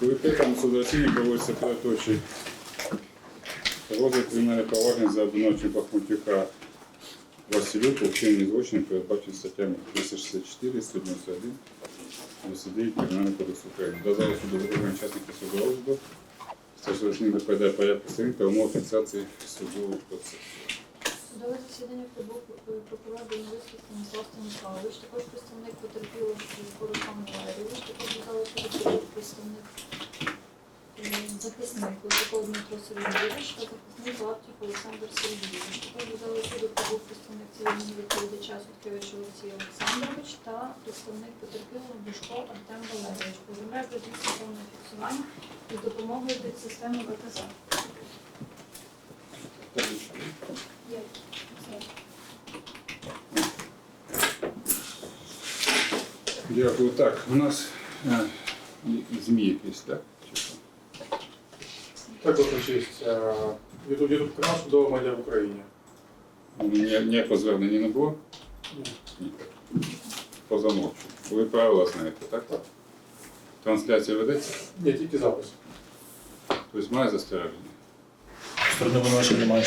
Комітетом судоціння проводиться передочий розгляд кримінальних проваджень за обвинуваченням Бахмутюка Василюка у вчиненні злочинів, передбачені статтями 364, 191, 29 Кримінального кодексу України. До залу суду виборів учасників судового розгляду. Старший доповідає порядок представник та умов фіксації судового процесу. Судове засідання прибув прокурор Беневицький Станіслав Станіславович, також представник потерпілого Руслан Валерійович, також суду представник е, захисник Кузяков Дмитро Сергійович та захисник Лаптів Олександр Сергійович. Також до зали суду прибув представник цивільного відповідача Суткевич Олексій Олександрович та представник потерпілого Бушко Артем Валерійович. Повідомляю про здійснення повного фіксування з допомогою системи ВКЗ. Дякую. Так, у нас е, ЗМІ якісь, так? Так, ваша честь. Ютуб канал судова медіа в Україні. Ні- Ніякого звернення не було? Ні. Ні. Позамовчу. Ви правила знаєте, так? Так. Трансляція ведеться? Ні, тільки запис. Тобто має застереження? Сторони виношення немає.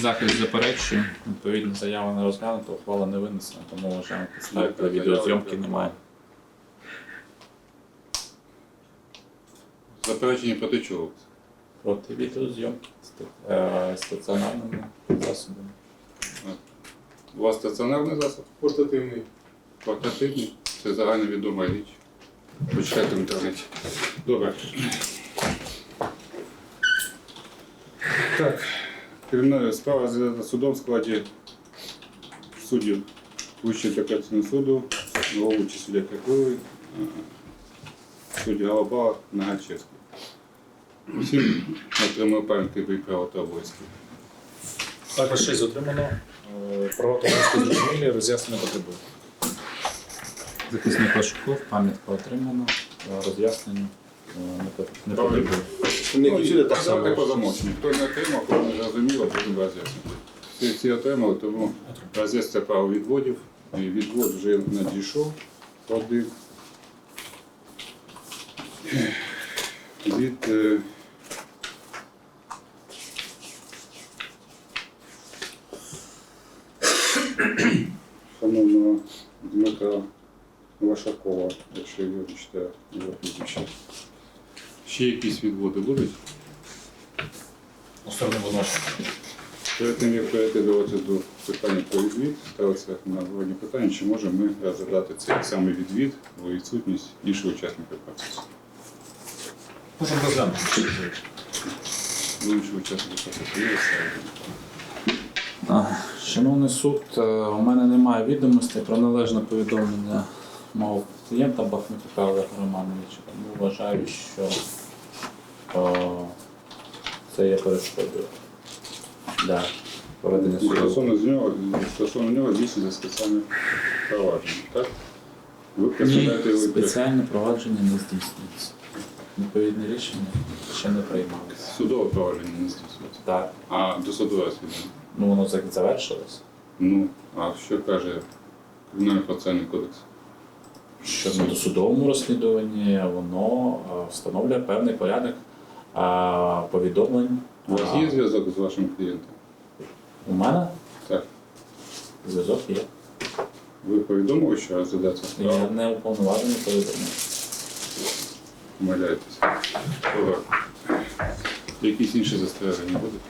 Захист заперечує, відповідно, заява не розглянута, ухвала не винесена, тому вважаємо підстави для відеозйомки немає. Заперечення проти чого? Проти відеозйомки е, стаціонарними засобами. У вас стаціонарний засіб? Портативний. Портативний? Це загальновідома річ. Почитайте в інтернеті. Добре. Так. Кримінальна справа розглядана судом в складі суддів Вищого апеляційного суду, головуючий суддя Крикливий, е, суддя Голоба, Нагачевський. Всім отримали пам'ятки при право та обов'язки. Також 6 отримано. Е, Права та обов'язки зрозумілі, роз'яснення потребує. Захисник Лашуков, пам'ятка отримана, е, роз'яснення е, не пот- не Добре. потребує. Ну, Давайте по замовченню. Хто не отримав, хто не зрозуміло, потім роз'яснити. Всі, всі отримали, тому роз'ясниться право відводів. І відвод вже надійшов один. Від е, шановного Дмитра Вашакова, якщо я читаю його прізвище. Ще якісь відводи будуть? У сторони виношення. Перед тим, як перейти до розгляду питання про відвід, ставиться на головні питання, чи можемо ми розглядати цей самий відвід у відсутність іншого учасника процесу. Можемо розглянути. Іншого учасника процесу є Шановний суд, е, у мене немає відомостей про належне повідомлення мого клієнта Бахмутюка Олега Романовича, тому вважаю, що е, це є перешкодою для проведення суду. Стосовно з нього, стосовно нього здійснюється спеціальне провадження, так? Ви Ні, його спеціальне провадження не здійснюється. Відповідне рішення ще не приймалося. Судове провадження не здійснюється. Так, А досудове розслідування? ну воно так завершилось. Ну, а що каже Кримінальний процесуальний кодекс? Що на досудовому розслідуванні воно е, встановлює певний порядок е, повідомлень. У вас є зв'язок з вашим клієнтом? У мене Так. зв'язок є. Ви повідомили, що розглядається Я не уповноважений повідомлення. Помиляєтеся. Якісь інші застереження будуть?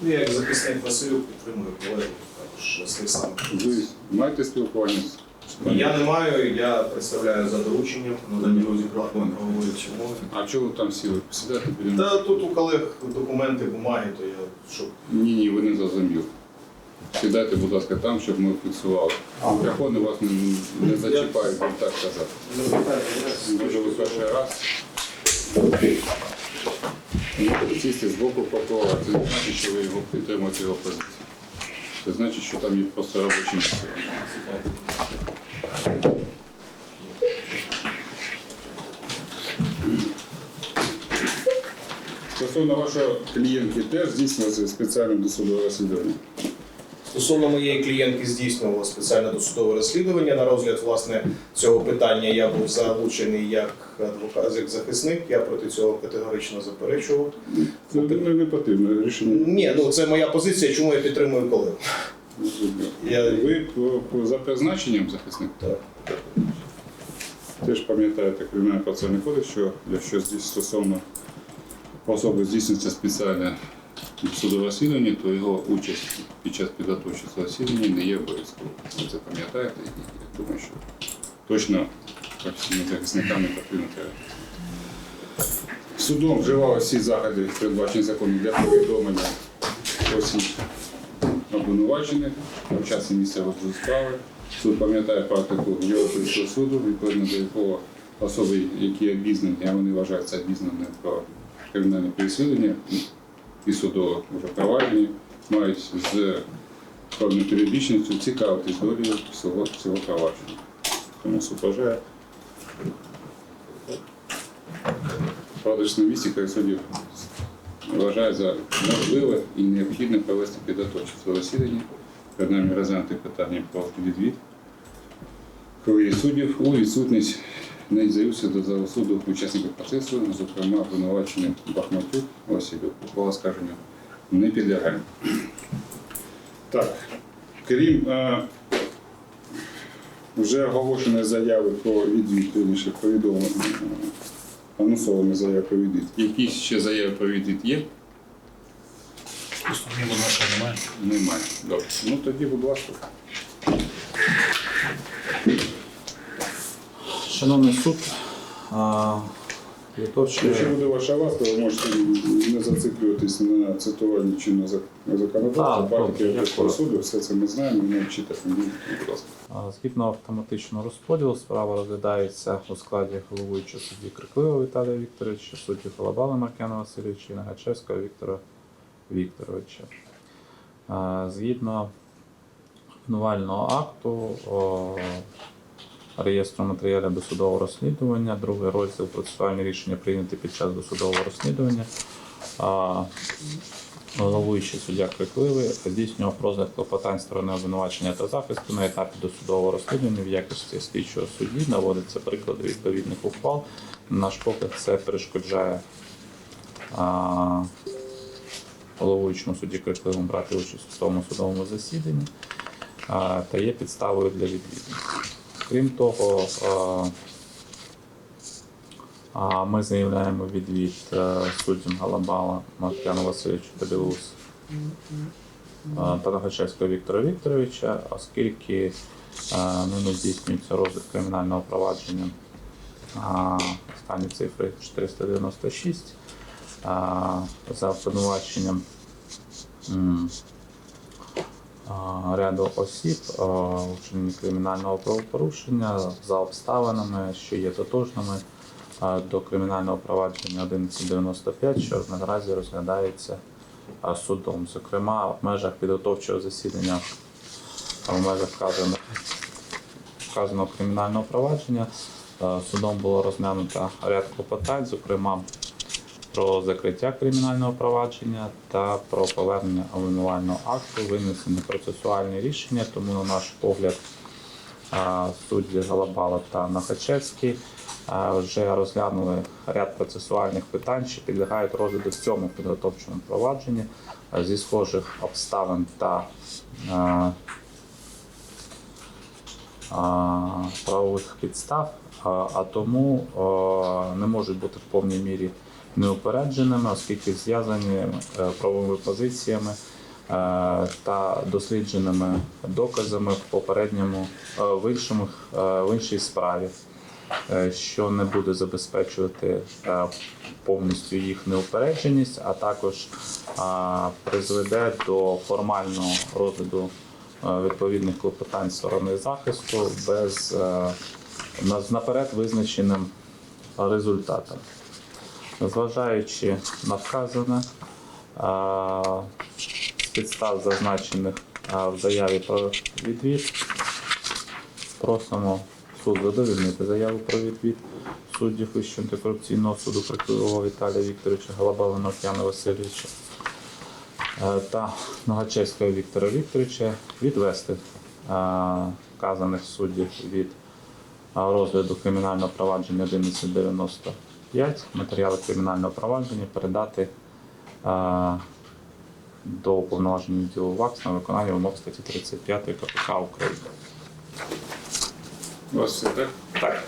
Ну, як захисник Василюк підтримую колегу також з тих самих. Ви маєте спілкування з Я не маю, я представляю за дорученням надані розібратної правової мови. А чого ви там сіли? Посідайте біля Та тут у колег документи, бумаги, то я щоб Ні, ні, ви не зрозуміли. Сідайте, будь ласка, там, щоб ми фіксували. Мікрофони вас не, не зачіпають, будемо так казати. Може, ви перший раз. Можете сісти з боку прокурора, це не значить, що ви його підтримуєте його позицію. Це значить, що там є просто робочі місця. Стосовно вашого клієнтки теж здійснюється спеціальне досудове розслідування. Стосовно моєї клієнтки здійснювало спеціальне досудове розслідування. На розгляд власне цього питання я був залучений як адвокат, як захисник. Я проти цього категорично заперечував. Це не, не потрібно рішення. Ні, ну це моя позиція, чому я підтримую колегу. Я- Ви по, по, за призначенням захисник? Так. Теж пам'ятаєте кримінальний процесуальний кодекс, що якщо стосовно особи здійснюється спеціальне судове розслідування, то його участь під час підготовки цього розслідування не є обов'язковою. Ви це пам'ятаєте я думаю, що точно професійним захисникам не потрібно треба. Судом вживали всі заходи, передбачені законом для повідомлення осіб обвинувачених, місця розгляду справи. Суд пам'ятає практику Європейського суду, відповідно до якого особи, які обізнані, а вони вважаються обізнаними про кримінальне переслідування і судове вже провадження, мають з певною періодичністю цікавитись долею всього, всього провадження. Тому суд вважає продаж на місці край суддів вважає за можливе і необхідне провести підготовче засідання, перед нами розглянути питання про відвід колегії суддів у відсутність не з'явився до залу суду учасників процесу, зокрема обвинуваченим Бахматюк Василюк. По скаженню не підлягає. Так, крім е, вже оголошеної заяви про відвід, повідомлення, анонсованої заяви про відвід. Якісь ще заяви про відвід є? Сумніву нашого немає. Немає. Добре. Ну тоді, будь ласка. Шановний суд, Якщо буде ваша ласка, ви можете не зациклюватись на цитуванні чинного зак- законодавства, практики Європейського суду, все це ми знаємо, ми вчити будь ласка. Згідно автоматичного розподілу, справа розглядається у складі головуючого судді Крикливого Віталія Вікторовича, судді Халабала Маркяна Васильовича і Нагачевського Віктора Вікторовича. Згідно обвинувального акту реєстру матеріалів досудового розслідування, другий розділ процесуальні рішення прийняті під час досудового розслідування. Головуючий суддя Крикливий здійснював розгляд клопотань сторони обвинувачення та захисту на етапі досудового розслідування в якості слідчого судді. Наводиться приклади відповідних ухвал. Наш погляд, це перешкоджає а, головуючому судді Крикливому брати участь у тому судовому засіданні а, та є підставою для відвідування. Крім того, ми заявляємо відвід е, суддям Галабала Маркяну Васильовичу та е, та Нагачевського Віктора Вікторовича, оскільки е, ними здійснюється розгляд кримінального провадження останні цифри 496 за обвинуваченням ряду осіб вчиненні кримінального правопорушення за обставинами, що є тотожними до кримінального провадження 1195, що наразі розглядається судом. Зокрема, в межах підготовчого засідання, в межах вказаних вказаного кримінального провадження судом було розглянуто ряд клопотань, зокрема про закриття кримінального провадження та про повернення обвинувального акту, винесені процесуальні рішення, тому, на наш погляд, судді Галабала та Нахачевський вже розглянули ряд процесуальних питань, що підлягають розгляду в цьому підготовчому провадженні зі схожих обставин та правових підстав, а, тому не можуть бути в повній мірі неупередженими, оскільки зв'язані е, правовими позиціями е, та дослідженими доказами в попередньому е, в іншому в іншій справі, що не буде забезпечувати повністю їх неупередженість, а також призведе до формального розгляду відповідних клопотань сторони захисту без наперед визначеним результатом. Зважаючи на вказане, з підстав зазначених в заяві про відвід, просимо суд задовільнити заяву про відвід суддів Вищого антикорупційного суду Прикливого Віталія Вікторовича Галабалина Океана Васильовича е, та Ногачевського Віктора Вікторовича відвести е, вказаних суддів від розгляду кримінального провадження 1195, матеріали кримінального провадження передати е, до уповноваженого відділу ВАКС на виконання вимог статті 35 КПК України. У вас все так? Так.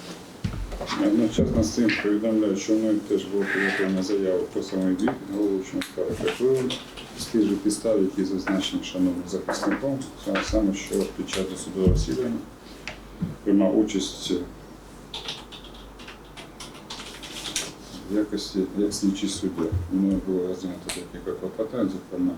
Одночасно з цим повідомляю, що мною теж було підготовлена заява про самовідвід головуючого скарги прокурору з тих же підстав, які зазначені шановним захисником, саме, що під час досудового розслідування приймав участь в якості як слідчий суддя. Мною було розглянуто декілька клопотань, зокрема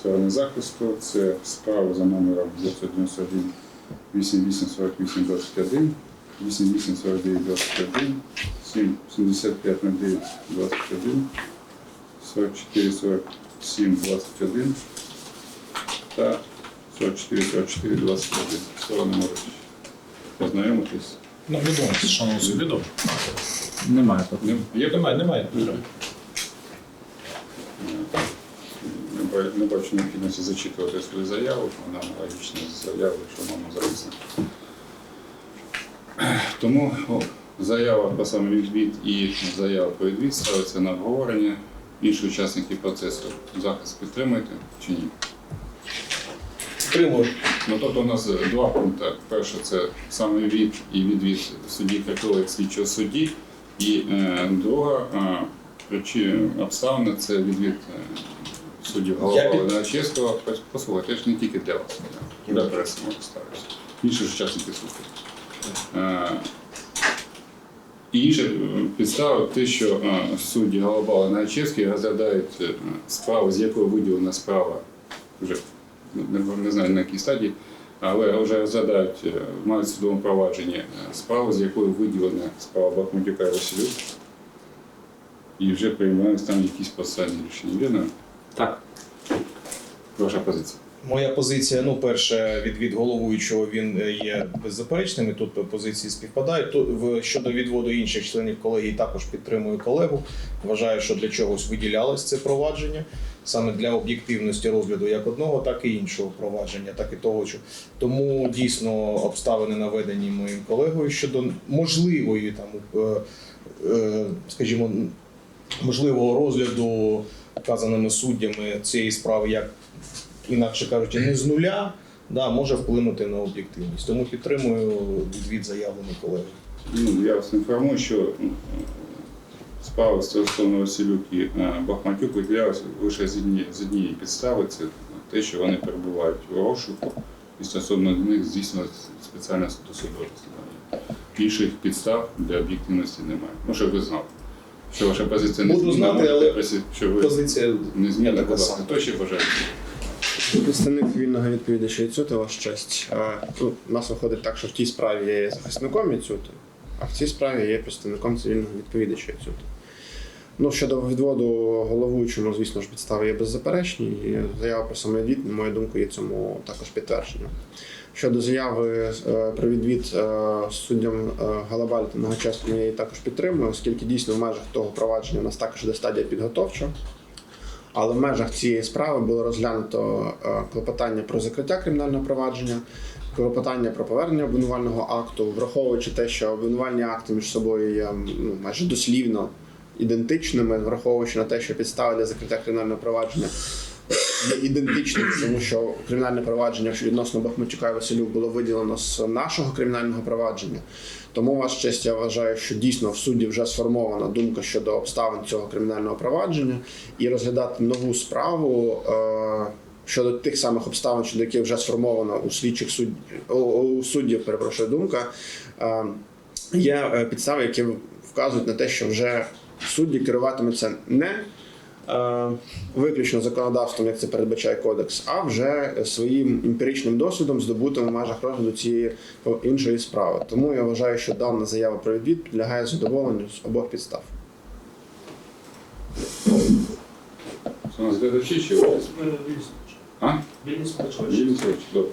сторони захисту. Це справа за номером 991 8848 21, 8849 21, 7509 21, 4447 21 та 4444 21. Сторони можуть познайомитись. Ну, відомо, шановний суд, відомо. Немає тут. Не- Є Немає, немає. Не Не бачу необхідності зачитувати свою заяву, вона аналогічна з заявою, що мама записана. Тому о, заява про самовідвід і заява про відвід ставиться на обговорення. Інші учасники процесу захист підтримуєте чи ні? Підтримую. Ну тобто у нас два пункти. Перше це самовідвід і відвід судді Кракова як слідчого судді. І е, друга е, причина обставина це відвід е, суддів під- Володимира Послухайте, я ж не тільки для вас, для преси можу ставитися. Інші ж учасники суду. Е, і інша е, підстава те, що судді Голова Луначевський розглядають справу, з якої виділена справа вже не, не знаю на якій стадії, але вже розглядають, е, мають судовому провадженні е, справу, з якої виділена справа Бахмутюка і Василюк. І вже приймають там якісь процесуальні рішення. Вірно? Так. Ваша позиція. Моя позиція, ну, перше, від, від головуючого він е, є беззаперечним, і тут позиції співпадають. Тут щодо відводу інших членів колегії також підтримую колегу. Вважаю, що для чогось виділялось це провадження саме для об'єктивності розгляду як одного, так і іншого провадження, так і того, що тому дійсно обставини наведені моїм колегою щодо можливої там, е, е, скажімо, можливого розгляду вказаними суддями цієї справи як інакше кажучи, не з нуля, да, може вплинути на об'єктивність. Тому підтримую відвід заявлений колеги. Ну, я вас інформую, що справа стосовно Василюк і е, Бахматюк виділялася лише з однієї, з однієї підстави. Це те, що вони перебувають у розшуку, і стосовно них здійснюється спеціальне досудове розслідування. Інших підстав для об'єктивності немає. Ну, щоб ви знали. Що ваша позиція не Буду знати, але що ви Позиція не будь Хто ще бажає? Представник вільного відповідача Іцюти, ваша честь. Ну, У нас виходить так, що в тій справі я є захисником Іцюти, а в цій справі я є представником цивільного відповідача Іцюти. Ну, щодо відводу головуючому, звісно ж, підстави є беззаперечні, і заява про самовідвід, на мою думку, є цьому також підтвердження. Щодо заяви е, про відвід е, суддям е, Галабаль та Ногачевському, я її також підтримую, оскільки дійсно в межах того провадження у нас також йде стадія підготовча. Але в межах цієї справи було розглянуто клопотання про закриття кримінального провадження, клопотання про повернення обвинувального акту, враховуючи те, що обвинувальні акти між собою є ну, майже дослівно ідентичними, враховуючи на те, що підстави для закриття кримінального провадження є ідентичними, тому що кримінальне провадження що відносно Бахматюка і Василюк було виділено з нашого кримінального провадження. Тому, ваш честь, я вважаю, що дійсно в суді вже сформована думка щодо обставин цього кримінального провадження і розглядати нову справу е, щодо тих самих обставин, щодо яких вже сформована у слідчих суд... у- у суддів, перепрошую, думка. Е, є е, підстави, які вказують на те, що вже судді керуватимуться не е, виключно законодавством, як це передбачає кодекс, а вже своїм емпіричним досвідом здобутим в межах розгляду цієї іншої справи. Тому я вважаю, що дана заява про відвід підлягає задоволенню з обох підстав. Це у нас глядачі чи? А? Вільний Добре.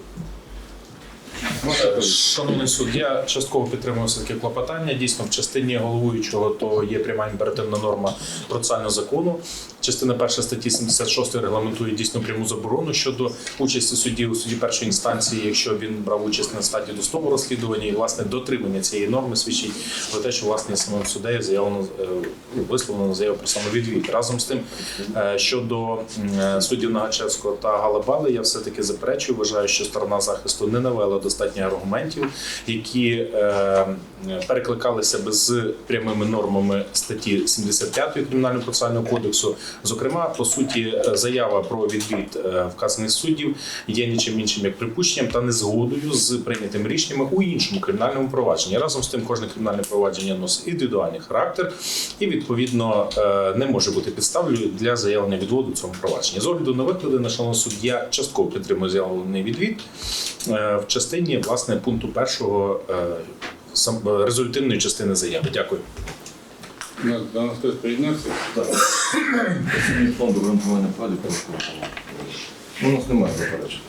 Шановний суд, я частково підтримую все таки клопотання. Дійсно, в частині головуючого то є пряма імперативна норма процесуального закону. Частина перша статті 76 регламентує дійсно пряму заборону щодо участі судді у суді першої інстанції, якщо він брав участь на стадії досудового розслідування, і власне дотримання цієї норми свідчить про те, що власне самим суддею заявлено е, висловлено заяву про самовідвід. Разом з тим, е, щодо суддів Нагачевського та Галабали, я все таки заперечую. Вважаю, що сторона захисту не навела достатньо аргументів, які е, перекликалися би з прямими нормами статті 75 кримінального процесуального кодексу. Зокрема, по суті, заява про відвід е, вказаних суддів є нічим іншим як припущенням та незгодою з прийнятими рішеннями у іншому кримінальному провадженні. Разом з тим, кожне кримінальне провадження носить індивідуальний характер і відповідно е, не може бути підставлею для заявлення відводу цьому провадженні. З огляду на виклади на шановний суд, я частково підтримую заявлений відвід в частині власне пункту першого е, е, результативної частини заяви. Дякую. Ну, до нас хтось приєднався? Працівник фонду гарантування вкладів прокуратури. Ну, У нас немає заперечень.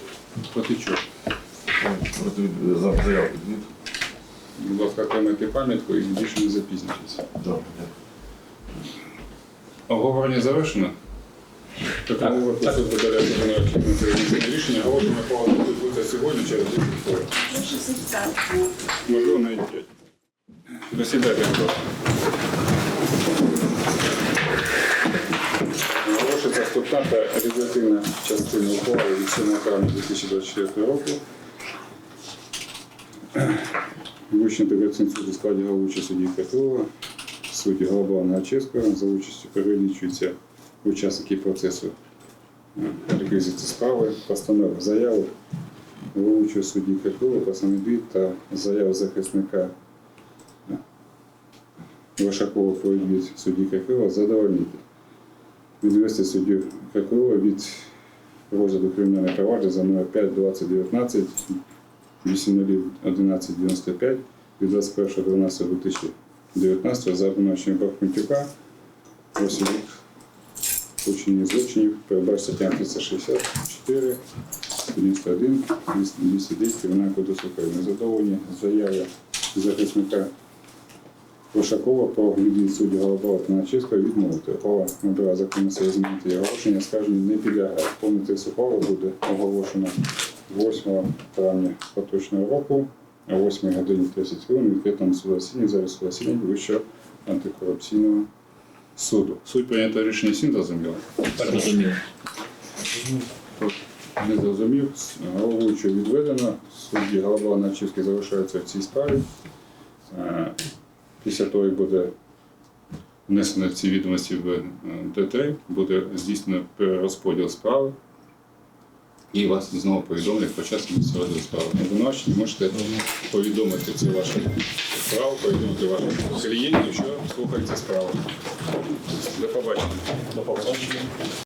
Проти чого? Проти від- за заяву відвід. Будь ласка, отримайте пам'ятку і більше не запізнюйтесь. Добре, Оговорення завершено? Такому випадку суд видаляє законодавче рішення. Оголошення поводу відбудеться сьогодні через 10 хвилин. Можливо, навіть 5. Досідайте, будь ласка. Оголошується вступна та результативна частина ухвали від 7 травня 2024 року. Інтеграційний суд у складі головуючого судді Петрова, судді Голова Нагачевського за участю перелічуються учасники процесу е, реквізити справи, постанови заяву головуючого судді Петрова, постанови та заяву захисника е, Вашакова про відвід судді Петрова задовольнити. Відвести суддю Петрова від розгляду кримінального провадження за номер 5 2019 801195 від 21.12.2019 за обвинуваченням Бахмутюка Василюк вчинення злочинів передбачить статтям 364, 91, 209 Кримінального кодексу України. Задоволені заяви захисника Лошакова про відвід судді Голубова та Начівського відмовити. Ухвала набирає законну силу змінити його оголошення, скажені не підлягає. Повний текст буде оголошено 8 травня поточного року о 8 годині 30 хвилин відкритому судосінні зараз засідання Вищого антикорупційного суду. Суть прийнятого рішення всім розумію. Не зрозумів. Головуючого відведено. Судді голова Начівський залишається в цій справі. Е, Після того, як буде внесено ці відомості в е, ДТ, буде здійснено перерозподіл справи. І вас знову повідомлять по часу місцевого справи. Обвинувачені можете повідомити це ваше право, повідомити ваших клієнтів, що слухається справа. До побачення. До побачення.